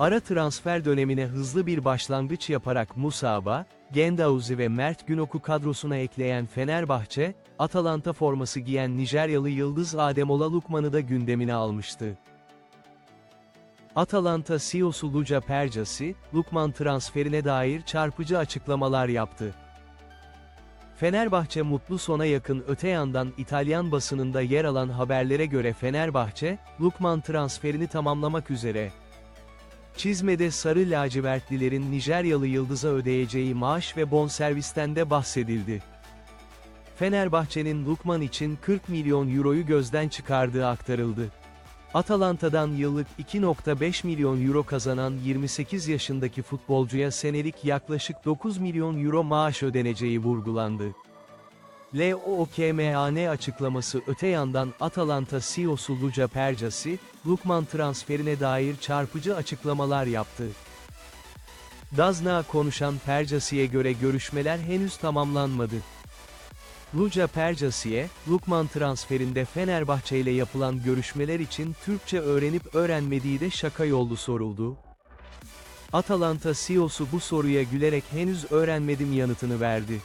Ara transfer dönemine hızlı bir başlangıç yaparak Musaba, Gendauzi ve Mert Günok'u kadrosuna ekleyen Fenerbahçe, Atalanta forması giyen Nijeryalı Yıldız Ademola Lukman'ı da gündemine almıştı. Atalanta CEO'su Luca Percasi, Lukman transferine dair çarpıcı açıklamalar yaptı. Fenerbahçe mutlu sona yakın öte yandan İtalyan basınında yer alan haberlere göre Fenerbahçe, Lukman transferini tamamlamak üzere. Çizmede sarı lacivertlilerin Nijeryalı yıldıza ödeyeceği maaş ve bonservisten de bahsedildi. Fenerbahçe'nin Lukman için 40 milyon euroyu gözden çıkardığı aktarıldı. Atalanta'dan yıllık 2.5 milyon euro kazanan 28 yaşındaki futbolcuya senelik yaklaşık 9 milyon euro maaş ödeneceği vurgulandı. LOKMAN açıklaması öte yandan Atalanta CEO'su Luca Percasi, Lukman transferine dair çarpıcı açıklamalar yaptı. Dazna konuşan Percasi'ye göre görüşmeler henüz tamamlanmadı. Luca Percasi'ye, Lukman transferinde Fenerbahçe ile yapılan görüşmeler için Türkçe öğrenip öğrenmediği de şaka yollu soruldu. Atalanta CEO'su bu soruya gülerek henüz öğrenmedim yanıtını verdi.